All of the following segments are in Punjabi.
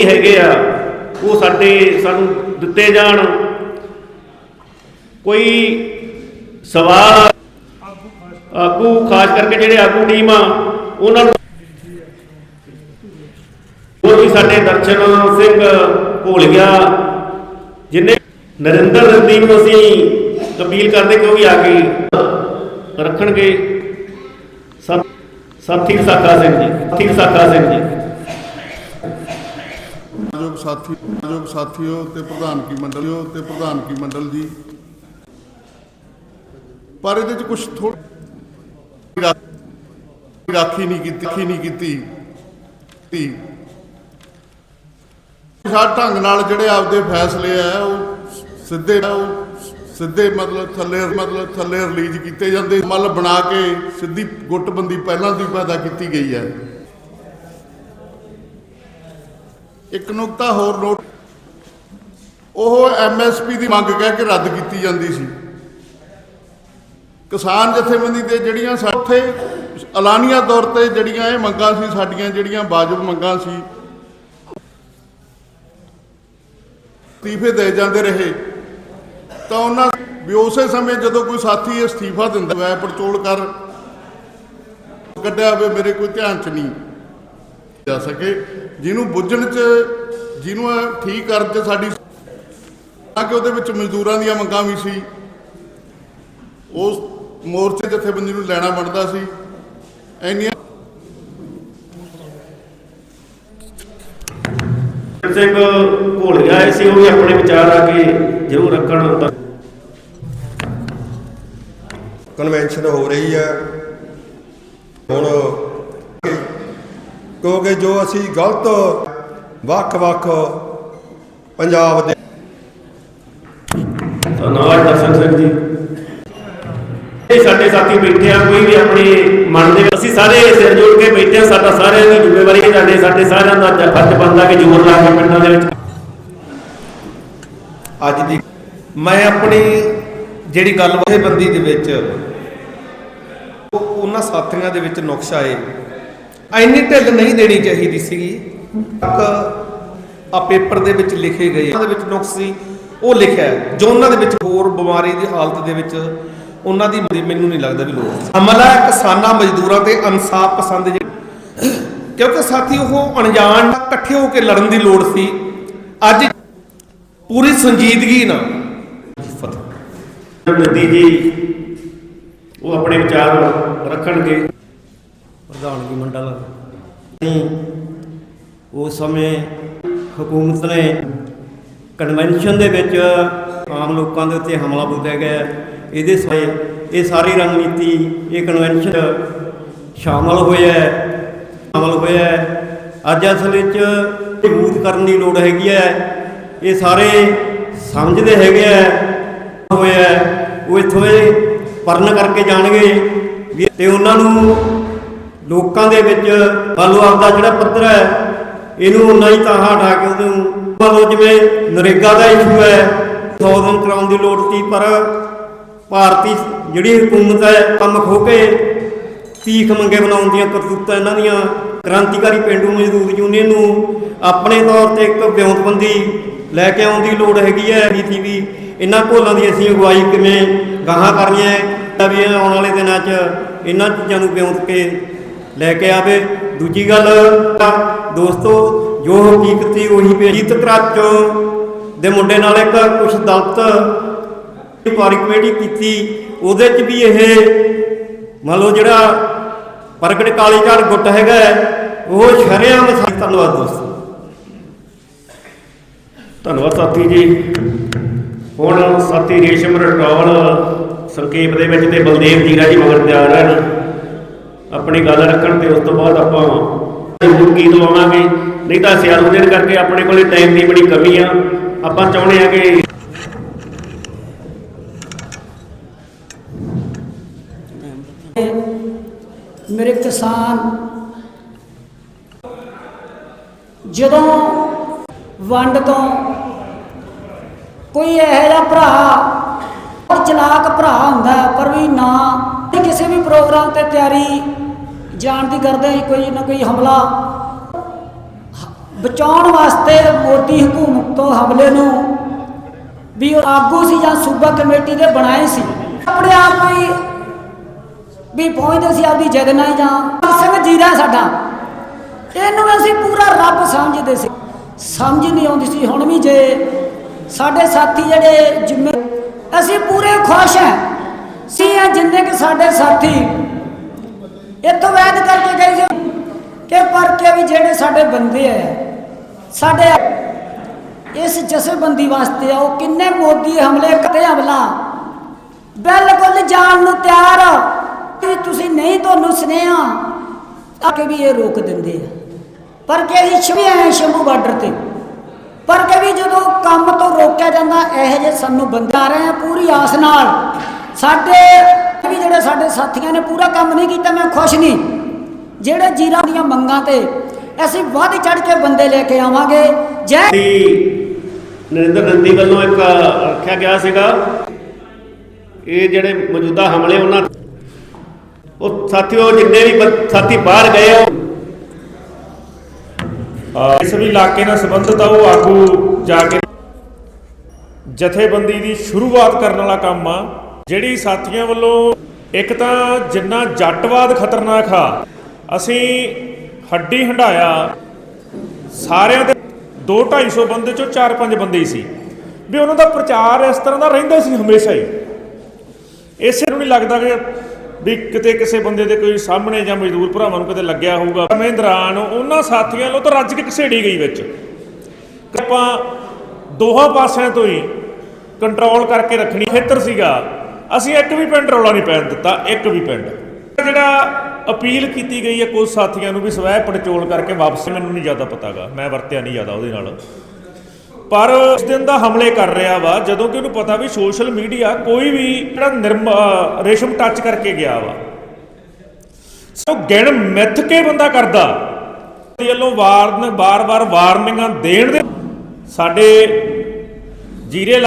ਵੀ ਹੈਗੇ ਆ। ਉਹ ਸਾਡੇ, ਸਾਨੂੰ ਦਿੱਤੇ ਜਾਣ। ਕੋਈ ਸਵਾਲ, ਆਗੂ ਖਾਸ ਕਰਕੇ ਜਿਹੜੇ ਆਗੂ ਟੀਮ ਆ, ਉਹਨਾਂ ਨੂੰ ਹੋਰ ਵੀ ਸਾਡੇ ਦਰਸ਼ਨ ਸਿੰਘ ਭੋਲ ਗਿਆ। ਜਿਨੇ ਨਰਿੰਦਰ ਰੰਦੀ ਨੂੰ ਅਸੀਂ ਕਬੀਲ ਕਰਦੇ ਕਿ ਉਹ ਵੀ ਆ ਕੇ ਰੱਖਣਗੇ। ਸਾਥੀ ਸਾਖਾ ਸਿੰਘ ਜੀ, ਸਾਥੀ ਸਾਖਾ ਸਿੰਘ ਜੀ। ਸਾਥੀ ਜੋ ਸਾਥੀਓ ਤੇ ਪ੍ਰਧਾਨਗੀ ਮੰਡਲਿਓ ਤੇ ਪ੍ਰਧਾਨਗੀ ਮੰਡਲ ਜੀ। ਪਰ ਇਹਦੇ ਚ ਕੁਝ ਥੋੜੀ ਰਾਖੀ ਨਹੀਂ ਕੀਤੀ, ਰਾਖੀ ਨਹੀਂ ਕੀਤੀ। ਤੀ ਸ਼ਾਟ ਢੰਗ ਨਾਲ ਜਿਹੜੇ ਆਪਦੇ ਫੈਸਲੇ ਆ, ਉਹ ਸਿੱਧੇ ਉਹ ਸਿੱਧੇ ਮਤਲਬ ਥੱਲੇ ਮਤਲਬ ਥੱਲੇ ਰਿਲੀਜ਼ ਕੀਤੇ ਜਾਂਦੇ। ਮੱਲ ਬਣਾ ਕੇ ਸਿੱਧੀ ਗੁੱਟਬੰਦੀ ਪਹਿਲਾਂ ਦੀ ਪੈਦਾ ਕੀਤੀ ਗਈ ਹੈ। ਇੱਕ ਨੁਕਤਾ ਹੋਰ ਨੋਟ ਉਹ ਐਮਐਸਪੀ ਦੀ ਮੰਗ ਕਹਿ ਕੇ ਰੱਦ ਕੀਤੀ ਜਾਂਦੀ ਸੀ। ਕਿਸਾਨ ਜਥੇਬੰਦੀ ਦੇ ਜਿਹੜੀਆਂ ਸਾਥੇ ਐਲਾਨੀਆ ਤੌਰ ਤੇ ਜਿਹੜੀਆਂ ਇਹ ਮੰਗਾਂ ਸੀ, ਸਾਡੀਆਂ ਜਿਹੜੀਆਂ ਵਾਜਬ ਮੰਗਾਂ ਸੀ, ਅਸਤੀਫੇ ਦੇ ਜਾਂਦੇ ਰਹੇ। ਤਾਂ ਉਹਨਾਂ ਵੀ ਉਸੇ ਸਮੇਂ ਜਦੋਂ ਕੋਈ ਸਾਥੀ ਅਸਤੀਫਾ ਦਿੰਦਾ ਵੈ ਪੜਚੋਲ ਕਰ ਕੱਢਿਆ ਹੋਵੇ ਮੇਰੇ ਕੋਈ ਧਿਆਨ ਚ ਨਹੀਂ ਜਾ ਸਕੇ। ਜਿਹਨੂੰ ਬੁੱਝਣ ਚ ਜਿਹਨੂੰ ਠੀਕ ਕਰਨ ਚ ਸਾਡੀ ਤਾਂ ਕਿ ਉਹਦੇ ਵਿੱਚ ਮਜ਼ਦੂਰਾਂ ਦੀਆਂ ਮੰਗਾਂ ਵੀ ਸੀ। ਉਸ ਮੋਰਚੇ ਜਥੇਬੰਦੀ ਨੂੰ ਲੈਣਾ ਬਣਦਾ ਸੀ। ਇੰਨੀਆਂ ਸਿੰਘ ਭੋਲ ਗਿਆ ਸੀ ਉਹ ਵੀ ਆਪਣੇ ਵਿਚਾਰ ਆ ਕੇ ਜ਼ਰੂਰ ਰੱਖਣ ਕਨਵੈਨਸ਼ਨ ਹੋ ਰਹੀ ਹੈ ਹੁਣ ਕਿਉਂਕਿ ਜੋ ਅਸੀਂ ਗਲਤ ਵੱਖ-ਵੱਖ ਪੰਜਾਬ ਦੇ ਧੰਨਵਾਦ ਦਰਸ਼ਨ ਸਿੰਘ ਜੀ। ਇਹ ਸਾਡੇ ਸਾਥੀ ਬੈਠੇ ਆ ਕੋਈ ਵੀ ਆਪਣੇ ਮਨ ਦੇ ਅਸੀਂ ਸਾਰੇ ਸਿਰ ਜੋੜ ਕੇ ਬੈਠੇ ਆ ਸਾਡਾ ਸਾਰਿਆਂ ਦੀ ਜ਼ਿੰਮੇਵਾਰੀ ਹੈ ਸਾਡੇ ਸਾਡੇ ਸਾਰਿਆਂ ਦਾ ਫਰਜ਼ ਬਣਦਾ ਕਿ ਜੋਰ ਲਾ ਕੇ ਪਿੰਡਾਂ ਦੇ ਵਿੱਚ। ਅੱਜ ਦੀ ਮੈਂ ਆਪਣੀ ਜਿਹੜੀ ਗੱਲ ਬੰਦੀ ਦੇ ਵਿੱਚ ਉਹ ਉਹਨਾਂ ਸਾਥੀਆਂ ਦੇ ਵਿੱਚ ਨੁਕਸਾ ਏ ਐਨੀ ਢਿੱਲ ਨਹੀਂ ਦੇਣੀ ਚਾਹੀਦੀ ਸੀਗੀ। ਤੱਕ ਆ ਪੇਪਰ ਦੇ ਵਿੱਚ ਲਿਖੇ ਗਏ। ਉਹਨਾਂ ਦੇ ਵਿੱਚ ਨੁਕਸ ਸੀ। ਉਹ ਲਿਖਿਆ ਹੈ। ਜੋ ਉਹਨਾਂ ਦੇ ਵਿੱਚ ਹੋਰ ਬਿਮਾਰੀ ਦੀ ਹਾਲਤ ਦੇ ਵਿੱਚ ਉਹਨਾਂ ਦੀ ਮਦਦ ਮੈਨੂੰ ਨਹੀਂ ਲੱਗਦਾ ਵੀ ਲੋੜ ਸੀ। ਅਮਲਾ ਹੈ ਕਿਸਾਨਾਂ, ਮਜ਼ਦੂਰਾਂ ਤੇ ਇਨਸਾਫ ਪਸੰਦ ਜਿਹੜੇ ਕਿਉਂਕਿ ਸਾਥੀ ਉਹ ਅਣਜਾਣ ਨਾਲ ਇਕੱਠੇ ਹੋ ਕੇ ਲੜਨ ਦੀ ਲੋੜ ਸੀ। ਅੱਜ ਪੂਰੀ ਸੰਜੀਦਗੀ ਨਾਲ ਫਤਿਹ। ਨਦੀ ਜੀ, ਉਹ ਆਪਣੇ ਵਿਚਾਰ ਰੱਖਣਗੇ। ਪ੍ਰਧਾਨਗੀ ਮੰਡਲ। ਅਸੀਂ ਉਸ ਸਮੇਂ ਹਕੂਮਤ ਨੇ ਕਨਵੈਨਸ਼ਨ ਦੇ ਵਿੱਚ ਆਮ ਲੋਕਾਂ ਦੇ ਉੱਤੇ ਹਮਲਾ ਬੋਲਿਆ ਗਿਆ। ਇਹਦੇ ਸਾਰੇ ਇਹ ਸਾਰੀ ਰਣਨੀਤੀ ਇਹ ਕਨਵੈਨਸ਼ਨ ਸ਼ਾਮਲ ਹੋਇਆ ਹੈ ਸ਼ਾਮਲ ਹੋਇਆ ਹੈ। ਅੱਜ ਅਸਲ ਵਿੱਚ ਮਜ਼ਬੂਤ ਕਰਨ ਦੀ ਲੋੜ ਹੈਗੀ ਹੈ। ਇਹ ਸਾਰੇ ਸਮਝਦੇ ਹੈਗੇ ਆ ਹੋਇਆ ਹੈ, ਉਹ ਇੱਥੋਂ ਇਹ ਪਰਨ ਕਰਕੇ ਜਾਣਗੇ। ਵੀ ਤੇ ਉਹਨਾਂ ਨੂੰ ਲੋਕਾਂ ਦੇ ਵਿੱਚ ਵੱਲੋਂ ਆਪਦਾ ਜਿਹੜਾ ਪੱਧਰ ਹੈ, ਇਹਨੂੰ ਉਨਾ ਹੀ ਤਾਂ ਹਟਾ ਕੇ ਉਹਨੂੰ ਮੰਨ ਲਓ ਜਿਵੇਂ ਨਰੇਗਾ ਦਾ ਇਸ਼ੂ ਹੈ 100 ਦਿਨ ਕਰਾਉਣ ਦੀ ਲੋੜ ਸੀ, ਪਰ ਭਾਰਤੀ ਜਿਹੜੀ ਹਕੂਮਤ ਹੈ, ਕੰਮ ਖੋ ਕੇ ਤੀਖ ਮੰਗੇ ਬਣਾਉਣ ਦੀਆਂ ਕਰਤੂਤਾਂ ਇਹਨਾਂ ਦੀਆਂ, ਕ੍ਰਾਂਤੀਕਾਰੀ ਪਿੰਡੂ ਮਜ਼ਦੂਰ ਯੂਨੀਅਨ ਨੂੰ ਆਪਣੇ ਤੌਰ ਤੇ ਇੱਕ ਵਿਉਂਤਬੰਦੀ ਲੈ ਕੇ ਆਉਣ ਦੀ ਲੋੜ ਹੈਗੀ ਹੈ ਨੀਤੀ ਵੀ ਇਹਨਾਂ ਘੋਲਾਂ ਦੀ ਅਸੀਂ ਅਗਵਾਈ ਕਿਵੇਂ ਗਾਹਾਂ ਕਰਨੀ ਹੈ, ਤਾਂ ਵੀ ਆਉਣ ਵਾਲੇ ਦਿਨਾਂ 'ਚ ਇਹਨਾਂ ਚੀਜ਼ਾਂ ਨੂੰ ਵਿਉਂਤ ਕੇ ਲੈ ਕੇ ਆਵੇ। ਦੂਜੀ ਗੱਲ ਤਾਂ ਦੋਸਤੋ ਜੋ ਹਕੀਕਤ ਸੀ ਉਹੀ ਪੇ ਕਰਾਚੋ ਦੇ ਮੁੰਡੇ ਨਾਲ ਇੱਕ ਕੁਛ ਦਲਤ ਪਾਰੀ ਕਮੇਟੀ ਕੀਤੀ ਉਹਦੇ 'ਚ ਵੀ ਇਹ ਮੰਨ ਲਓ ਜਿਹੜਾ ਪ੍ਰਗਟ ਕਾਲੀ ਝਾੜ ਗੁੱਟ ਹੈਗਾ ਹੈ, ਉਹ ਸ਼ਰੇਆਮ ਸਾਡੀ ਧੰਨਵਾਦ ਦੋਸਤੋ। ਧੰਨਵਾਦ ਸਾਥੀ ਜੀ। ਹੁਣ ਸਾਥੀ ਰੇਸ਼ਮ ਰਟੌਲ ਸੰਖੇਪ ਦੇ ਵਿੱਚ ਤੇ ਬਲਦੇਵ ਜੀਰਾ ਜੀ ਮਗਰ ਤਿਆਰ ਹਨ ਆਪਣੀ ਗੱਲ ਰੱਖਣ ਤੇ ਉਸ ਤੋਂ ਬਾਅਦ ਆਪਾਂ ਜ਼ਰੂਰ ਗੀਤ ਲਵਾਵਾਂਗੇ ਨਹੀਂ ਤਾਂ ਸਿਆਲ ਦਿਨ ਕਰਕੇ ਆਪਣੇ ਕੋਲੇ ਟਾਈਮ ਦੀ ਬੜੀ ਕਮੀ ਆ। ਆਪਾਂ ਚਾਹੁੰਦੇ ਆ ਕਿ ਮੇਰੇ ਕਿਸਾਨ, ਜਦੋਂ ਵੰਡ ਤੋਂ ਕੋਈ ਇਹੋ ਜਿਹਾ ਭਰਾ ਬਹੁਤ ਚਲਾਕ ਭਰਾ ਹੁੰਦਾ ਪਰ ਵੀ ਨਾ ਤੇ ਕਿਸੇ ਵੀ ਪ੍ਰੋਗਰਾਮ ਤੇ ਤਿਆਰੀ ਜਾਣ ਦੀ ਕਰਦੇ ਕੋਈ ਨਾ ਕੋਈ ਹਮਲਾ। ਬਚਾਉਣ ਵਾਸਤੇ ਮੋਦੀ ਹਕੂਮਤ ਤੋਂ ਹਮਲੇ ਨੂੰ ਵੀ ਆਗੂ ਸੀ ਜਾਂ ਸੂਬਾ ਕਮੇਟੀ ਦੇ ਬਣਾਏ ਸੀ। ਆਪਣੇ ਆਪ ਹੀ ਵੀ ਪਹੁੰਚਦੇ ਸੀ ਆਪਦੀ ਜਗਨਾ ਹੀ ਜਾਂ ਸਿੰਘ ਜੀਰਾ ਸਾਡਾ। ਇਹਨੂੰ ਅਸੀਂ ਪੂਰਾ ਰੱਬ ਸਮਝਦੇ ਸੀ। ਸਮਝ ਨਹੀਂ ਆਉਂਦੀ ਸੀ। ਹੁਣ ਵੀ ਜੇ ਸਾਡੇ ਸਾਥੀ ਜਿਹੜੇ ਜਿੰਮੇ ਅਸੀਂ ਪੂਰੇ ਖੁਸ਼ ਹਾਂ। ਸੀ ਜਿੰਨੇ ਕਿ ਸਾਡੇ ਸਾਥੀ। ਇੱਥੋਂ ਕਰਕੇ ਵੀ ਜਿਹੜੇ ਸਾਡੇ ਬੰਦੇ ਆ, ਸਾਡੇ ਇਸ ਜਥੇਬੰਦੀ ਵਾਸਤੇ ਆ, ਉਹ ਕਿੰਨੇ ਮੋਦੀ ਹਮਲੇ, ਕਤੇ ਹਮਲਾ? ਬਿਲਕੁਲ ਜਾਣ ਨੂੰ ਤਿਆਰ ਕਿ ਤੁਸੀਂ ਨਹੀਂ ਤੁਹਾਨੂੰ ਸੁਨੇਹਾ ਆ ਕੇ ਵੀ ਇਹ ਰੋਕ ਦਿੰਦੇ ਆ। ਪਰ ਕਿ ਅਸੀਂ ਛਵੀ ਆਏ ਸ਼ੰਭੂ ਬਾਰਡਰ ਤੇ? ਪਰ ਕਿ ਵੀ ਜਦੋਂ ਕੰਮ ਤੋਂ ਰੋਕਿਆ ਜਾਂਦਾ, ਇਹੋ ਜਿਹੇ ਸਾਨੂੰ ਬੰਦਾ ਰਹੇ ਆ ਪੂਰੀ ਆਸ ਨਾਲ। ਸਾਡੇ ਵੀ ਜਿਹੜੇ ਸਾਡੇ ਸਾਥੀਆਂ ਨੇ ਪੂਰਾ ਕੰਮ ਨਹੀਂ ਕੀਤਾ, ਮੈਂ ਖੁਸ਼ ਨਹੀਂ। ਜਿਹੜੇ ਜੀਰਾ ਦੀਆਂ ਮੰਗਾਂ ਤੇ ਅਸੀਂ ਵੱਧ ਚੜ ਕੇ ਬੰਦੇ ਲੈ ਕੇ ਆਵਾਂਗੇ। ਜੈ ਨਰਿੰਦਰ ਨੰਦੀ ਵੱਲੋਂ ਇੱਕ ਰੱਖਿਆ ਗਿਆ ਸੀਗਾ ਇਹ ਜਿਹੜੇ ਮੌਜੂਦਾ ਹਮਲੇ ਉਹਨਾਂ ਉਹ ਸਾਥੀਓ ਜਿੰਨੇ ਵੀ ਸਾਥੀ ਬਾਹਰ ਗਏ ਅਹ ਇਸ ਵੀ ਇਲਾਕੇ ਨਾਲ ਸੰਬੰਧਿਤ ਆ ਉਹ ਆਗੂ ਜਾ ਕੇ ਜਥੇਬੰਦੀ ਦੀ ਸ਼ੁਰੂਆਤ ਕਰਨ ਵਾਲਾ ਕੰਮ ਆ। ਜਿਹੜੀ ਸਾਥੀਆਂ ਵੱਲੋਂ ਇੱਕ ਤਾਂ ਜਿੰਨਾ ਜੱਟਵਾਦ ਖਤਰਨਾਕ ਆ ਅਸੀਂ ਹੱਡੀ ਹੰਡਾਇਆ ਸਾਰਿਆਂ ਦੇ 2 250 ਬੰਦੇ ਚੋਂ 4-5 ਬੰਦੇ ਹੀ ਸੀ। ਵੀ ਉਹਨਾਂ ਦਾ ਪ੍ਰਚਾਰ ਇਸ ਤਰ੍ਹਾਂ ਦਾ ਰਹਿੰਦਾ ਸੀ ਹਮੇਸ਼ਾ ਹੀ। ਇਸੇ ਨੂੰ ਨਹੀਂ ਲੱਗਦਾ ਕਿ ਵੀ ਕਿਤੇ ਕਿਸੇ ਬੰਦੇ ਦੇ ਕੋਈ ਸਾਹਮਣੇ ਜਾਂ ਮਜ਼ਦੂਰ ਭਰਾਵਾਂ ਨੂੰ ਕਿਤੇ ਲੱਗਿਆ ਹੋਊਗਾ। ਸਮੇਂ ਦੌਰਾਨ ਉਹਨਾਂ ਸਾਥੀਆਂ ਨੂੰ ਤਾਂ ਰੱਜ ਕੇ ਘਸੇੜੀ ਗਈ ਵਿੱਚ। ਆਪਾਂ ਦੋਹਾਂ ਪਾਸਿਆਂ ਤੋਂ ਹੀ ਕੰਟਰੋਲ ਕਰਕੇ ਰੱਖਣੀ ਖੇਤਰ ਸੀਗਾ। ਅਸੀਂ ਇੱਕ ਵੀ ਪਿੰਡ ਰੌਲਾ ਨਹੀਂ ਪੈਣ ਦਿੱਤਾ, ਇੱਕ ਵੀ ਪਿੰਡ। ਜਿਹੜਾ ਅਪੀਲ ਕੀਤੀ ਗਈ ਹੈ, ਕੁਝ ਸਾਥੀਆਂ ਨੂੰ ਵੀ ਸਵੈ ਪੜਚੋਲ ਕਰਕੇ ਵਾਪਸ ਮੈਨੂੰ ਨਹੀਂ ਜ਼ਿਆਦਾ ਪਤਾਗਾ, ਮੈਂ ਵਰਤਿਆ ਨਹੀਂ ਜ਼ਿਆਦਾ ਉਹਦੇ ਨਾਲ। ਪਰ ਉਸ ਦਿਨ ਦਾ ਹਮਲੇ ਕਰ ਰਿਹਾ ਵਾ, ਜਦੋਂ ਕਿ ਉਹਨੂੰ ਪਤਾ ਵੀ ਸੋਸ਼ਲ ਮੀਡੀਆ ਕੋਈ ਵੀ ਜਿਹੜਾ ਨਿਰਮ ਰੇਸ਼ਮ ਟੱਚ ਕਰਕੇ ਗਿਆ ਵਾ। ਸੋ ਗਿਣ ਮਿੱਥ ਕੇ ਬੰਦਾ ਕਰਦਾ। ਤੇ ਵੱਲੋਂ ਵਾਰਨ ਬਾਰ-ਬਾਰ ਵਾਰਨਿੰਗਾਂ ਦੇਣ ਦੇ ਸਾਡੇ ਜੀਰੇ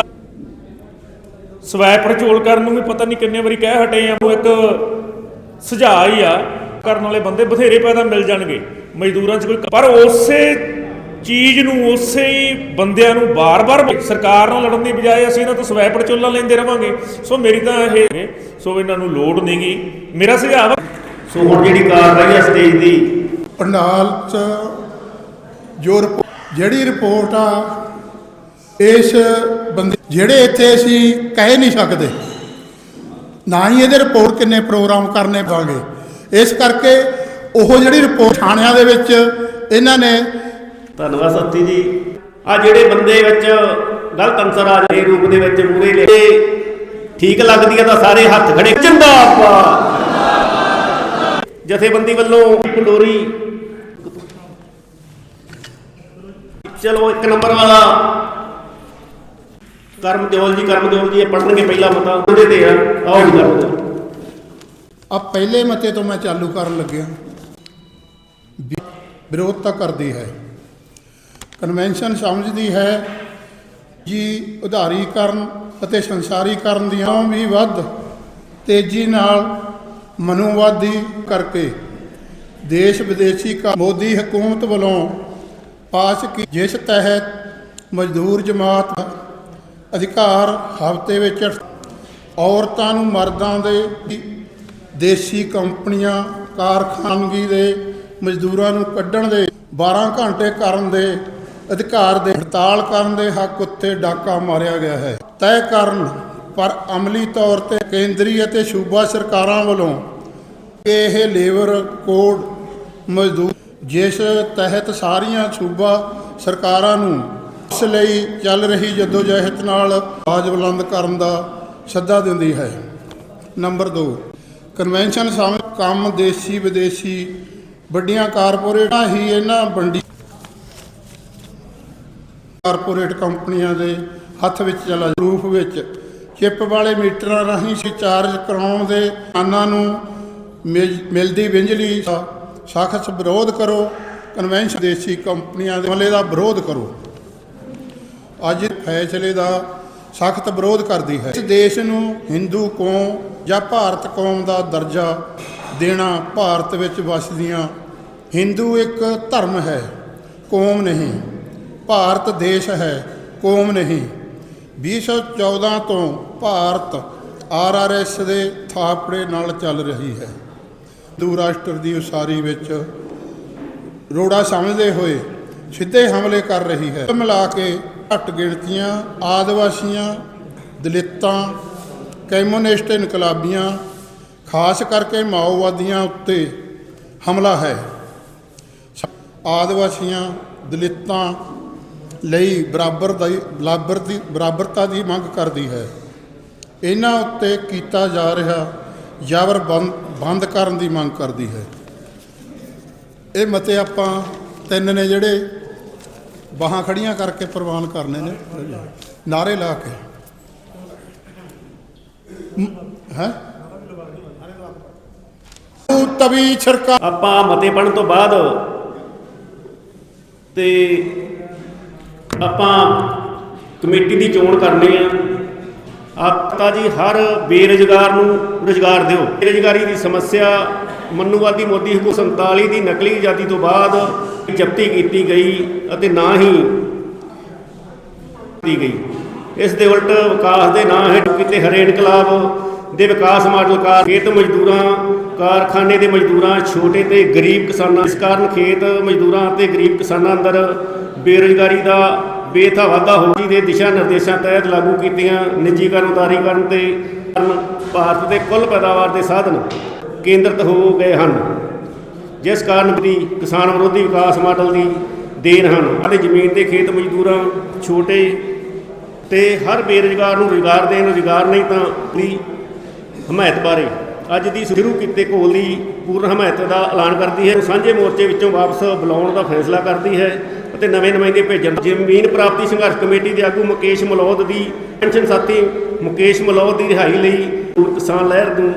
ਸਵੈ ਪੜਚੋਲ ਕਰਨ ਨੂੰ ਵੀ ਪਤਾ ਨਹੀਂ ਕਿੰਨੇ ਵਾਰੀ ਕਹਿ ਹਟੇ ਆ। ਉਹ ਇੱਕ ਸੁਝਾਅ ਹੀ ਆ ਕਰਨ ਵਾਲੇ ਬੰਦੇ ਬਥੇਰੇ ਪੈਦਾ ਮਿਲ ਜਾਣਗੇ ਮਜ਼ਦੂਰਾਂ 'ਚ ਕੋਈ ਪਰ ਉਸੇ ਚੀਜ਼ ਨੂੰ ਉਸੇ ਹੀ ਬੰਦਿਆਂ ਨੂੰ ਬਾਰ-ਬਾਰ ਸਰਕਾਰ ਨਾਲ ਲੜਨ ਦੀ ਬਜਾਏ ਅਸੀਂ ਇਹਨਾਂ ਤੋਂ ਸਵੈ ਪੜਚੋਲਾਂ ਲੈਂਦੇ ਰਵਾਂਗੇ। ਸੋ ਮੇਰੀ ਤਾਂ ਇਹ ਸੋ ਇਹਨਾਂ ਨੂੰ ਲੋੜ ਨਹੀਂਗੀ ਮੇਰਾ ਸੁਝਾਅ ਸੋ ਹੁਣ ਜਿਹੜੀ ਕਾਰਵਾਈ ਹੈ ਸਟੇਜ ਦੀ ਪੰਡਾਲ ਚ ਜੋ ਰਿਪੋ- ਜਿਹੜੀ ਰਿਪੋਰਟ ਆ ਇਸ ਬੰਦੇ ਜਿਹੜੇ ਇੱਥੇ ਅਸੀਂ ਕਹਿ ਨਹੀਂ ਸਕਦੇ। ਨਾ ਹੀ ਇਹਦੇ ਰਿਪੋਰਟ ਕਿੰਨੇ ਪ੍ਰੋਗਰਾਮ ਕਰਨੇ ਪਾਂਗੇ ਇਸ ਕਰਕੇ ਉਹ ਜਿਹੜੀ ਰਿਪੋਰਟ ਥਾਣਿਆਂ ਦੇ ਵਿੱਚ ਇਹਨਾਂ ਨੇ ਧੰਨਵਾਦ ਸੱਤੀ ਜੀ। ਆ ਜਿਹੜੇ ਬੰਦੇ ਵਿੱਚ ਗਲਤ ਅੰਸਰ ਆ ਜਿਹੜੇ ਰੂਪ ਦੇ ਵਿੱਚ ਮੂਰੇ ਲੈ ਠੀਕ ਲੱਗਦੀ ਆ ਤਾਂ ਸਾਰੇ ਹੱਥ ਖੜੇ। ਜਿੰਦਾਬਾਦ! ਜਥੇਬੰਦੀ ਵੱਲੋਂ ਇੱਕ ਚਲੋ ਇੱਕ ਨੰਬਰ ਵਾਲਾ। ਕਰਮਦੇਵਲ ਜੀ ਕਰਮਦੇਵਲ ਜੀ, ਇਹ ਪੜਨਗੇ ਪਹਿਲਾ ਮਤਾ ਉਹਦੇ ਤੇ ਆ, ਆਓ ਜੀ ਕਰਮਦੇਵ ਆ ਪਹਿਲੇ ਮਤੇ ਤੋਂ ਮੈਂ ਚਾਲੂ ਕਰਨ ਲੱਗਿਆ। ਵੀ ਵਿਰੋਧਤਾ ਕਰਦੀ ਹੈ। ਕਨਵੈਨਸ਼ਨ ਸਮਝਦੀ ਹੈ ਜੀ, ਉਧਾਰੀਕਰਨ ਅਤੇ ਸੰਸਾਰੀਕਰਨ ਦੀਆਂ ਵੀ ਵੱਧ ਤੇਜ਼ੀ ਨਾਲ ਮਨੋਵਾਦੀ ਕਰਕੇ ਦੇਸ਼ ਵਿਦੇਸ਼ੀ ਮੋਦੀ ਹਕੂਮਤ ਵੱਲੋਂ ਪਾਸ ਕੀ ਜਿਸ ਤਹਿਤ ਮਜ਼ਦੂਰ ਜਮਾਤ ਅਧਿਕਾਰ ਹਫ਼ਤੇ ਵਿੱਚ ਔਰਤਾਂ ਨੂੰ ਮਰਦਾਂ ਦੇ ਦੇਸੀ ਕੰਪਨੀਆਂ, ਕਾਰਖਾਨਗੀ ਦੇ ਮਜ਼ਦੂਰਾਂ ਨੂੰ ਕੱਢਣ ਦੇ 12 ਘੰਟੇ ਕਰਨ ਦੇ ਅਧਿਕਾਰ ਦੇ ਹੜਤਾਲ ਕਰਨ ਦੇ ਹੱਕ ਉੱਤੇ ਡਾਕਾ ਮਾਰਿਆ ਗਿਆ ਹੈ। ਤੈਅ ਕਰਨ ਪਰ ਅਮਲੀ ਤੌਰ ਤੇ ਕੇਂਦਰੀ ਅਤੇ ਸੂਬਾ ਸਰਕਾਰਾਂ ਵੱਲੋਂ ਇਹ ਲੇਬਰ ਕੋਡ ਮਜ਼ਦੂਰ ਜਿਸ ਤਹਿਤ ਸਾਰੀਆਂ ਸੂਬਾ ਸਰਕਾਰਾਂ ਨੂੰ ਇਸ ਲਈ ਚੱਲ ਰਹੀ ਜਦੋਜਹਿਦ ਨਾਲ ਆਵਾਜ਼ ਬੁਲੰਦ ਕਰਨ ਦਾ ਸੱਦਾ ਦਿੰਦੀ ਹੈ। ਨੰਬਰ 2 ਕਨਵੈਨਸ਼ਨ ਸਾਹਮਣੇ ਕੰਮ ਦੇਸੀ ਵਿਦੇਸ਼ੀ ਵੱਡੀਆਂ ਕਾਰਪੋਰੇਟਾਂ ਹੀ ਇਹਨਾਂ ਵੰਡੀ ਕਾਰਪੋਰੇਟ ਕੰਪਨੀਆਂ ਦੇ ਹੱਥ ਵਿੱਚ ਚਲਾ ਰੂਪ ਵਿੱਚ ਚਿੱਪ ਵਾਲੇ ਮੀਟਰਾਂ ਰਾਹੀਂ ਚਾਰਜ ਕਰਾਉਣ ਦੇ ਆਨਾਂ ਨੂੰ ਮਿਲ- ਮਿਲਦੀ ਬਿਜਲੀ ਦਾ ਸਖਤ ਵਿਰੋਧ ਕਰੋ। ਕਨਵੈਨਸ਼ਨ ਦੇਸੀ ਕੰਪਨੀਆਂ ਦੇ ਹਮਲੇ ਦਾ ਵਿਰੋਧ ਕਰੋ। ਅੱਜ ਫੈਸਲੇ ਦਾ ਸਖਤ ਵਿਰੋਧ ਕਰਦੀ ਹੈ। ਇਸ ਦੇਸ਼ ਨੂੰ ਹਿੰਦੂ ਕੌਮ ਜਾਂ ਭਾਰਤ ਕੌਮ ਦਾ ਦਰਜਾ ਦੇਣਾ ਭਾਰਤ ਵਿੱਚ ਵਸਦੀਆਂ ਹਿੰਦੂ ਇੱਕ ਧਰਮ ਹੈ, ਕੌਮ ਨਹੀਂ। ਭਾਰਤ ਦੇਸ਼ ਹੈ, ਕੌਮ ਨਹੀਂ। 2014 ਤੋਂ ਭਾਰਤ ਆਰਆਰਐਸ ਦੇ ਥਾਪੜੇ ਨਾਲ ਚੱਲ ਰਹੀ ਹੈ। ਦੂ ਰਾਸ਼ਟਰ ਦੀ ਉਸਾਰੀ ਵਿੱਚ ਰੋੜਾ ਸਮਝਦੇ ਹੋਏ ਸਿੱਧੇ ਹਮਲੇ ਕਰ ਰਹੀ ਹੈ। ਕੁੱਲ ਮਿਲਾ ਕੇ ਘੱਟ ਗਿਣਤੀਆਂ, ਆਦਿਵਾਸੀਆਂ, ਦਲਿਤਾਂ, ਕਮਿਊਨਿਸਟ ਇਨਕਲਾਬੀਆਂ, ਖਾਸ ਕਰਕੇ ਮਾਓਵਾਦੀਆਂ ਉੱਤੇ ਹਮਲਾ ਹੈ। ਆਦਿਵਾਸੀਆਂ, ਦਲਿਤਾਂ ਲਈ ਬਰਾਬਰ ਦਾ ਬਰਾਬਰ ਦੀ, ਬਰਾਬਰਤਾ ਦੀ ਮੰਗ ਕਰਦੀ ਹੈ। ਇਹਨਾਂ ਉੱਤੇ ਕੀਤਾ ਜਾ ਰਿਹਾ ਜ਼ਬਰ ਬੰਦ ਬੰਦ ਕਰਨ ਦੀ ਮੰਗ ਕਰਦੀ ਹੈ। ਇਹ ਮਤੇ ਆਪਾਂ ਤਿੰਨ ਨੇ ਜਿਹੜੇ ਬਾਹਾਂ ਖੜੀਆਂ ਕਰਕੇ ਪ੍ਰਵਾਨ ਕਰਨੇ ਨੇ। ਨਾਰੇ ਲਾ ਕੇ। ਹੈ? ਤਵੀ ਛਰਕਾ ਆਪਾਂ ਮਤੇ ਪੜਨ ਤੋਂ ਬਾਅਦ ਤੇ ਆਪਾਂ ਕਮੇਟੀ ਦੀ ਚੋਣ ਕਰਨੀ ਆ। ਆਪਤਾ ਜੀ, ਹਰ ਬੇਰੁਜ਼ਗਾਰ ਨੂੰ ਰੁਜ਼ਗਾਰ ਦਿਓ। ਬੇਰੁਜ਼ਗਾਰੀ ਦੀ ਸਮੱਸਿਆ ਮਨੂਵਾਦੀ ਮੋਦੀ ਹਕੂਮਤ 47 ਦੀ ਨਕਲੀ ਆਜ਼ਾਦੀ ਤੋਂ ਬਾਅਦ ਜਪਤੀ ਕੀਤੀ ਗਈ ਅਤੇ ਨਾ ਹੀ ਦੀ ਗਈ। ਇਸ ਦੇ ਉਲਟ ਵਿਕਾਸ ਦੇ ਨਾਂ ਹੇਠ ਕੀਤੇ ਹਰੇ ਇਨਕਲਾਬ ਦੇ ਵਿਕਾਸ ਮਾਡਲ ਕਾਰ ਖੇਤ ਮਜ਼ਦੂਰਾਂ, ਕਾਰਖਾਨੇ ਦੇ ਮਜ਼ਦੂਰਾਂ, ਛੋਟੇ ਤੇ ਗਰੀਬ ਕਿਸਾਨਾਂ, ਇਸ ਕਾਰਨ ਖੇਤ ਮਜ਼ਦੂਰਾਂ ਅਤੇ ਗਰੀਬ ਕਿਸਾਨਾਂ ਅੰਦਰ ਬੇਰੁਜ਼ਗਾਰੀ ਦਾ ਬੇਥਾ ਵਾਧਾ ਹੋ ਦੇ ਦਿਸ਼ਾ ਨਿਰਦੇਸ਼ਾਂ ਤਹਿਤ ਲਾਗੂ ਕੀਤੀਆਂ ਨਿੱਜੀਕਰਨ ਉਦਾਰੀਕਰਨ ਤੇ ਕਾਰਨ ਭਾਰਤ ਦੇ ਕੁੱਲ ਪੈਦਾਵਾਰ ਦੇ ਸਾਧਨ ਕੇਂਦਰਿਤ ਹੋ ਗਏ ਹਨ। ਜਿਸ ਕਾਰਨ ਵੀ ਕਿਸਾਨ ਵਿਰੋਧੀ ਵਿਕਾਸ ਮਾਡਲ ਦੀ ਦੇਣ ਹਨ। ਅਤੇ ਜ਼ਮੀਨ ਦੇ ਖੇਤ ਮਜ਼ਦੂਰਾਂ ਛੋਟੇ ਤੇ ਹਰ ਬੇਰੁਜ਼ਗਾਰ ਨੂੰ ਰੁਜ਼ਗਾਰ ਦੇਣ, ਰੁਜ਼ਗਾਰ ਨਹੀਂ ਤਾਂ ਦੀ ਹਮਾਇਤ ਬਾਰੇ ਅੱਜ ਦੀ ਸ਼ੁਰੂ ਕੀਤੇ ਘੋਲ ਦੀ ਪੂਰਨ ਹਮਾਇਤ ਦਾ ਐਲਾਨ ਕਰਦੀ ਹੈ। ਸਾਂਝੇ ਮੋਰਚੇ ਵਿੱਚੋਂ ਵਾਪਸ ਬੁਲਾਉਣ ਦਾ ਫੈਸਲਾ ਕਰਦੀ ਹੈ ਅਤੇ ਨਵੇਂ ਨੁਮਾਇੰਦੇ ਭੇਜਣ ਜ਼ਮੀਨ ਪ੍ਰਾਪਤੀ ਸੰਘਰਸ਼ ਕਮੇਟੀ ਦੇ ਆਗੂ ਮੁਕੇਸ਼ ਮਲੌਦ ਦੀ ਪੈਨਸ਼ਨ ਸਾਥੀ ਮੁਕੇਸ਼ ਮਲੌਦ ਦੀ ਰਿਹਾਈ ਲਈ ਕਿਸਾਨ ਲਹਿਰ ਨੂੰ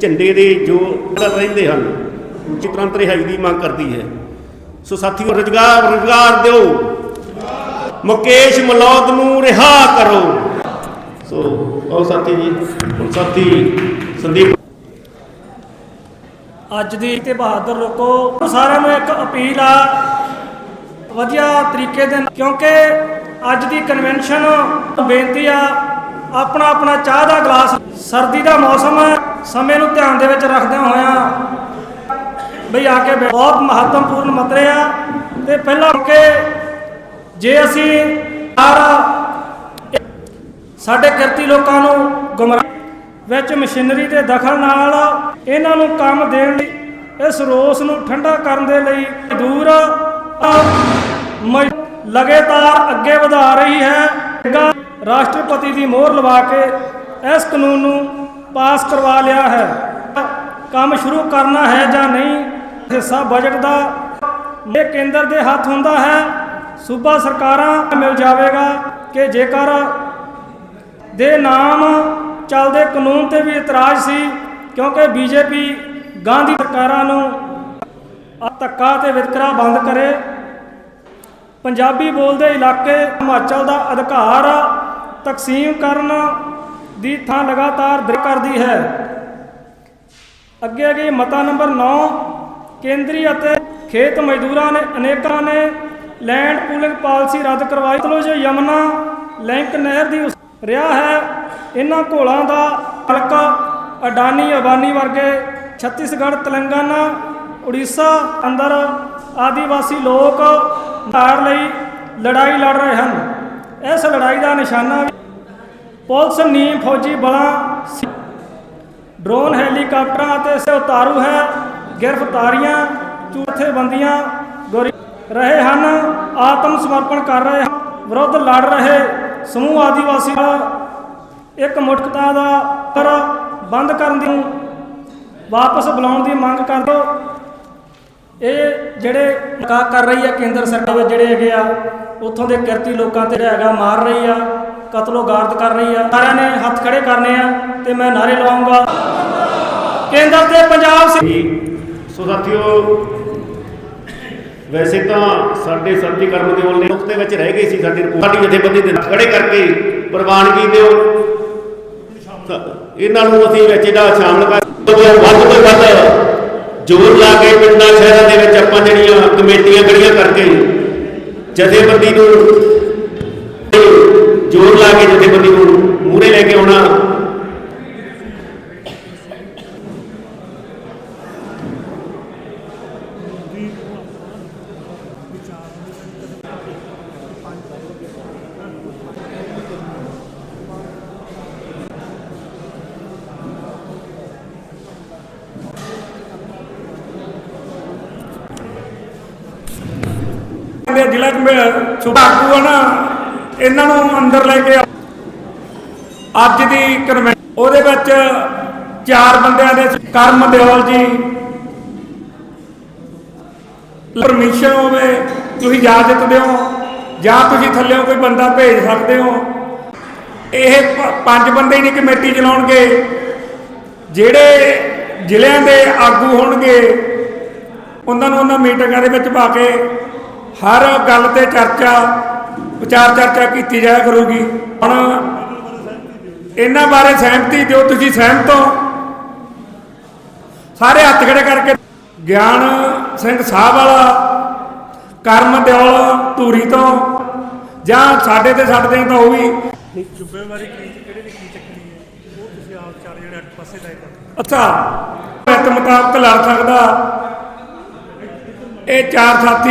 ਝੰਡੇ ਦੇ ਜੋ ਰਹਿੰਦੇ ਹਨ। ਉੱਚੀ ਤੁਰੰਤ ਰਿਹਾਈ ਦੀ ਮੰਗ ਕਰਦੀ ਹੈ। ਸੋ ਸਾਥੀਓ, ਰੁਜ਼ਗਾਰ ਰੁਜ਼ਗਾਰ ਦਿਓ। ਮੁਕੇਸ਼ ਮਲੌਦ ਨੂੰ ਰਿਹਾ ਕਰੋ। ਸੋ, ਆਓ ਸਾਥੀ ਜੀ। ਹੁਣ ਸਾਥੀ ਸੰਦੀਪ ਅੱਜ ਦੀ ਤੇ ਬਹਾਦਰ ਲੋਕੋ ਸਾਰਿਆਂ ਨੂੰ ਇੱਕ ਅਪੀਲ ਆ। ਵਧੀਆ ਤਰੀਕੇ ਦੇ ਕਿਉਂਕਿ ਅੱਜ ਦੀ ਕਨਵੈਨਸ਼ਨ ਬੇਨਤੀ ਆ ਆਪਣਾ ਆਪਣਾ ਚਾਹ ਦਾ ਗਲਾਸ ਸਰਦੀ ਦਾ ਮੌਸਮ ਹੈ ਸਮੇਂ ਨੂੰ ਧਿਆਨ ਦੇ ਵਿੱਚ ਰੱਖਦਿਆਂ ਹੋਇਆ ਬਈ ਆ ਕੇ ਬਹੁਤ ਮਹੱਤਵਪੂਰਨ ਮਤਰੇ ਆ। ਤੇ ਪਹਿਲਾਂ ਕਿ ਜੇ ਅਸੀਂ ਸਾਰਾ ਸਾਡੇ ਕਿਰਤੀ ਲੋਕਾਂ ਨੂੰ ਗੁੰਮਰਾਹ ਵਿੱਚ ਮਸ਼ੀਨਰੀ ਦੇ ਦਖਲ ਨਾਲ ਇਹਨਾਂ ਨੂੰ ਕੰਮ ਦੇਣ ਲਈ, ਇਸ ਰੋਸ ਨੂੰ ਠੰਡਾ ਕਰਨ ਦੇ ਲਈ ਦੂਰ ਲਗਾਤਾਰ ਅੱਗੇ ਵਧਾ ਰਹੀ ਹੈ। ਰਾਸ਼ਟਰਪਤੀ ਦੀ ਮੋਹਰ ਲਵਾ ਕੇ ਇਸ ਕਾਨੂੰਨ ਨੂੰ ਪਾਸ ਕਰਵਾ ਲਿਆ ਹੈ। ਕੰਮ ਸ਼ੁਰੂ ਕਰਨਾ ਹੈ ਜਾਂ ਨਹੀਂ ਹਿੱਸਾ ਬਜਟ ਦਾ ਇਹ ਕੇਂਦਰ ਦੇ ਹੱਥ ਹੁੰਦਾ ਹੈ, ਸੂਬਾ ਸਰਕਾਰਾਂ ਮਿਲ ਜਾਵੇਗਾ ਕਿ ਜੇਕਰ ਦੇ ਨਾਮ ਚੱਲਦੇ ਕਾਨੂੰਨ ਤੇ ਵੀ ਇਤਰਾਜ਼ ਸੀ, ਕਿਉਂਕਿ ਬੀਜੇਪੀ ਗਾਂਧੀ ਸਰਕਾਰਾਂ ਨੂੰ ਧੱਕਾ ਤੇ ਵਿਤਕਰਾ ਬੰਦ ਕਰੇ। ਪੰਜਾਬੀ ਬੋਲਦੇ ਇਲਾਕੇ ਹਿਮਾਚਲ ਦਾ ਅਧਿਕਾਰ ਤਕਸੀਮ ਕਰਨ ਦੀ ਥਾਂ ਲਗਾਤਾਰ ਦ੍ਰਿੜ ਕਰਦੀ ਹੈ। ਅੱਗੇ ਅੱਗੇ ਮਤਾ ਨੰਬਰ 9 ਕੇਂਦਰੀ ਅਤੇ ਖੇਤ ਮਜ਼ਦੂਰਾਂ ਨੇ ਅਨੇਕਾਂ ਨੇ ਲੈਂਡ ਪੂਲਿੰਗ ਪਾਲਿਸੀ ਰੱਦ ਕਰਵਾਈ। ਚਲੋ ਜੋ, ਯਮਨਾ ਲਿੰਕ ਨਹਿਰ ਦੀ ਉਸ- ਰਿਹਾ ਹੈ। ਇਹਨਾਂ ਘੋਲਾਂ ਦਾ ਹਲਕਾ ਅਡਾਨੀ ਅਬਾਨੀ ਵਰਗੇ ਛੱਤੀਸਗੜ੍ਹ, ਤੇਲੰਗਾਨਾ, ਉੜੀਸਾ ਅੰਦਰ ਆਦੀਵਾਸੀ ਲੋਕ ਧਾਰ ਲਈ ਲੜਾਈ ਲੜ ਰਹੇ ਹਨ। ਇਸ ਲੜਾਈ ਦਾ ਨਿਸ਼ਾਨਾ ਪੁਲਿਸ ਨੀਮ ਫੌਜੀ ਬਲਾਂ, ਡਰੋਨ, ਹੈਲੀਕਾਪਟਰਾਂ ਅਤੇ ਸੇ ਹੈ। ਗ੍ਰਿਫਤਾਰੀਆਂ ਚੌਥੇ ਗੋਰੀ ਰਹੇ ਹਨ, ਆਤਮ ਸਮਰਪਣ ਕਰ ਰਹੇ ਹਨ, ਵਿਰੁੱਧ ਲੜ ਰਹੇ ਸਮੂਹ ਆਦੀਵਾਸੀ ਨਾਲ ਇੱਕ ਮੁਠਕਤਾ ਦਾ ਕਰ ਬੰਦ ਕਰਨ ਦੀ ਵਾਪਸ ਬੁਲਾਉਣ ਦੀ ਮੰਗ ਕਰ ਦੋ ਇਹ ਜਿਹੜੇ ਕਾ ਕਰ ਰਹੀ ਹੈ ਕੇਂਦਰ ਸਰਕਾਰ ਜਿਹੜੇ ਹੈਗੇ ਆ, ਉੱਥੋਂ ਦੇ ਕਿਰਤੀ ਲੋਕਾਂ ਤੇ ਹੈਗਾ ਮਾਰ ਰਹੀ ਆ, ਕਤਲੋ ਗਾਰਦ ਕਰ ਰਹੀ ਆ, ਸਾਰਿਆਂ ਨੇ ਹੱਥ ਖੜੇ ਕਰਨੇ ਆ ਤੇ ਮੈਂ ਨਾਰੇ ਲਵਾਉਂਗਾ। ਕੇਂਦਰ ਤੇ ਪੰਜਾਬ ਸੀ ਸੋ ਸਾਥੀਓ, ਵੈਸੇ ਤਾਂ ਸਾਡੇ ਸਰਦੀ ਕਰਮ ਦੇ ਵੱਲ ਨੁਕਤੇ ਵਿੱਚ ਰਹਿ ਗਏ ਸੀ ਸਾਡੀ ਸਾਡੀ ਜਥੇਬੰਦੀ ਦੇ ਖੜੇ ਕਰਕੇ ਪ੍ਰਵਾਨਗੀ ਦਿਓ। ਇਹਨਾਂ ਨੂੰ ਅਸੀਂ ਵਿੱਚ ਇਹਦਾ ਸ਼ਾਮਲ ਕਰ ਵੱਧ ਤੋਂ ਵੱਧ ਜ਼ੋਰ ਲਾ ਕੇ ਪਿੰਡਾਂ, ਸ਼ਹਿਰਾਂ ਦੇ ਵਿੱਚ ਆਪਾਂ ਜਿਹੜੀਆਂ ਕਮੇਟੀਆਂ ਖੜੀਆਂ ਕਰਕੇ ਜਥੇਬੰਦੀ ਨੂੰ ਜੋਰ ਲਾ ਕੇ ਜਥੇਬੰਦੀ ਨੂੰ ਮੂਹਰੇ ਲੈ ਕੇ ਆਉਣਾ ਦੇ ਜ਼ਿਲ੍ਹਾ ਕਮੇ- ਸੂਬਾ ਆਗੂ ਆ ਨਾ ਇਹਨਾਂ ਨੂੰ ਅੰਦਰ ਲੈ ਕੇ ਅੱਜ ਦੀ ਕਨਵੈਂ ਉਹਦੇ ਵਿੱਚ ਚਾਰ ਬੰਦਿਆਂ ਦੇ ਕਰਮ ਦਿਓਲ ਜੀ। ਪਰਮਿਸ਼ਨ ਹੋਵੇ, ਤੁਸੀਂ ਇਜਾਜ਼ਤ ਦਿਓ, ਜਾਂ ਤੁਸੀਂ ਥੱਲੇੋਂ ਕੋਈ ਬੰਦਾ ਭੇਜ ਸਕਦੇ ਹੋ। ਇਹ ਪੰਜ ਬੰਦੇ ਹੀ ਨਹੀਂ ਕਮੇਟੀ ਚਲਾਉਣਗੇ। ਜਿਹੜੇ ਜ਼ਿਲ੍ਹਿਆਂ ਦੇ ਆਗੂ ਹੋਣਗੇ, ਉਹਨਾਂ ਨੂੰ ਉਹਨਾਂ ਮੀਟਿੰਗਾਂ ਦੇ ਵਿੱਚ ਪਾ ਕੇ ਹਰ ਗੱਲ ਤੇ ਚਰਚਾ ਵਿਚਾਰ ਚਰਚਾ ਕੀਤੀ ਜਾਇਆ ਕਰੂਗੀ। ਹੁਣ ਇਹਨਾਂ ਬਾਰੇ ਸਹਿਮਤੀ ਦਿਓ ਤੁਸੀਂ ਸਹਿਮਤ ਹੋ? ਸਾਰੇ ਹੱਥ ਖੜੇ ਕਰਕੇ ਗਿਆਨ ਸਿੰਘ ਸਾਹਿਬ ਵਾਲਾ ਕਰਮ ਦਿਓਲ ਧੂਰੀ ਤੋਂ ਜਾਂ ਸਾਡੇ ਤੇ ਛੱਡਦੇ ਆ ਤਾਂ ਉਹ ਵੀ। ਜ਼ਿੰਮੇਵਾਰੀ ਕੀ ਕਿਹੜੇ ਦੀ ਕੀ ਚੱਕਣੀ ਹੈ? ਉਹ ਤੁਸੀਂ ਆਪ ਚਾਰ ਜਿਹੜੇ ਅੱਠ ਪਾਸੇ ਕਰੋ ਅੱਛਾ ਮਤ ਮੁਤਾਬਕ ਲੜ ਸਕਦਾ। ਇਹ ਚਾਰ ਸਾਥੀ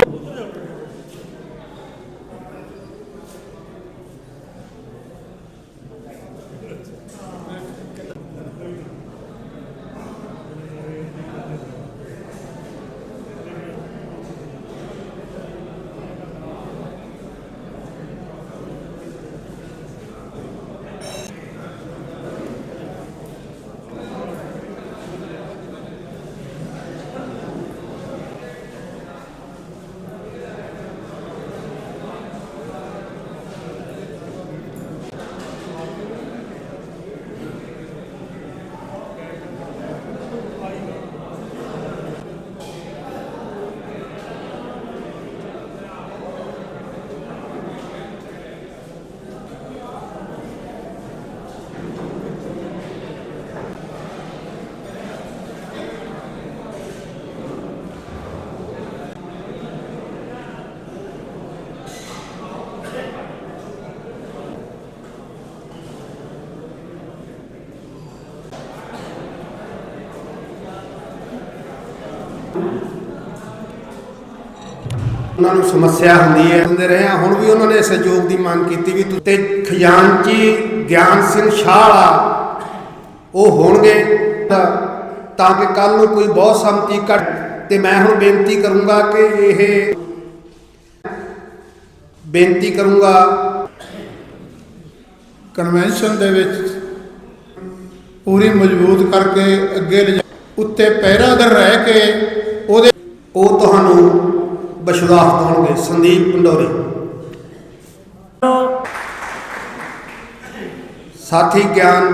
ਉਹਨਾਂ ਨੂੰ ਸਮੱਸਿਆ ਹੁੰਦੀ ਹੈ। ਹੁੰਦੇ ਰਹੇ ਹੁਣ ਵੀ ਉਹਨਾਂ ਨੇ ਸਹਿਯੋਗ ਦੀ ਮੰਗ ਕੀਤੀ ਵੀ ਤੂੰ ਖਜ਼ਾਨਚੀ ਗਿਆਨ ਸਿੰਘ ਸ਼ਾਹ ਉਹ ਹੋਣਗੇ ਤਾਂ- ਤਾਂ ਕਿ ਕੱਲ ਨੂੰ ਕੋਈ ਬਹੁਤ ਸੰਮਤੀ ਘਟ ਤੇ ਮੈਂ ਹੁਣ ਬੇਨਤੀ ਕਰੂੰਗਾ ਕਿ ਇਹ ਬੇਨਤੀ ਕਰੂੰਗਾ ਕਨਵੈਨਸ਼ਨ ਦੇ ਵਿੱਚ ਪੂਰੀ ਮਜ਼ਬੂਤ ਕਰਕੇ ਅੱਗੇ ਲਿਜਾ ਉੱਤੇ ਪਹਿਰਾਦਰ ਰਹਿ ਕੇ ਉਹਦੇ ਉਹ ਤੁਹਾਨੂੰ ਵਿਸ਼ਵਾਸ ਦੇਣਗੇ ਸੰਦੀਪ ਪੰਡੋਰੀ। ਸਾਥੀ ਗਿਆਨ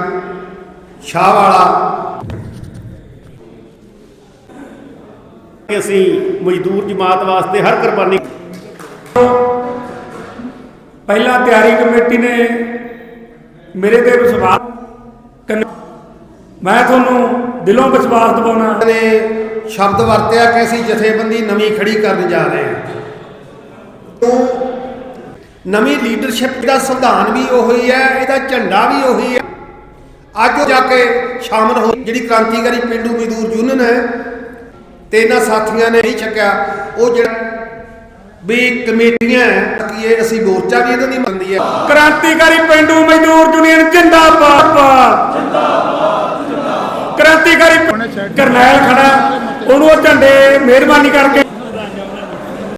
ਸ਼ਾਹ ਵਾਲਾ ਅਸੀਂ ਮਜ਼ਦੂਰ ਜਮਾਤ ਵਾਸਤੇ ਹਰ ਕੁਰਬਾਨੀ ਪਹਿਲਾਂ ਤਿਆਰੀ ਕਮੇਟੀ ਨੇ ਮੇਰੇ ਤੇ ਵਿਸ਼ਵਾਸ ਮੈਂ ਤੁਹਾਨੂੰ ਦਿਲੋਂ ਵਿਸ਼ਵਾਸ ਦਿਵਾਉਣਾ। ਨੇ ਸ਼ਬਦ ਵਰਤਿਆ ਕਿ ਅਸੀਂ ਜਥੇਬੰਦੀ ਨਵੀਂ ਖੜੀ ਕਰਨ ਜਾ ਰਹੇ ਹਾਂ। ਨਵੀਂ ਲੀਡਰਸ਼ਿਪ ਦਾ ਸੰਵਿਧਾਨ ਵੀ ਉਹੀ ਹੈ ਇਹਦਾ ਝੰਡਾ ਵੀ ਉਹੀ ਹੈ। ਅੱਜ ਜਾ ਕੇ ਸ਼ਾਮਲ ਹੋ ਜਿਹੜੀ ਕ੍ਰਾਂਤੀਕਾਰੀ ਪਿੰਡੂ ਮਜ਼ਦੂਰ ਯੂਨੀਅਨ ਹੈ ਤੇ ਇਹਨਾਂ ਸਾਥੀਆਂ ਨੇ ਨਹੀਂ ਚੱਕਿਆ। ਉਹ ਜਿਹੜਾ ਵੀ ਕਮੇਟੀਆਂ ਕਿ ਇਹ ਅਸੀਂ ਮੋਰਚਾ ਵੀ ਇਹਨਾਂ ਦੀ ਮੰਨਦੀ ਹੈ। ਕ੍ਰਾਂਤੀਕਾਰੀ ਪਿੰਡੂ ਮਜ਼ਦੂਰ ਯੂਨੀਅਨ ਜਿੰਦਾਬਾਦ ਜਿੰਦਾਬਾਦ। ਕ੍ਰਾਂਤੀਕਾਰੀ ਕਰਨੈਲ ਖੜਾ। ਉਹਨੂੰ ਉਹ ਝੰਡੇ ਮਿਹਰਬਾਨੀ ਕਰਕੇ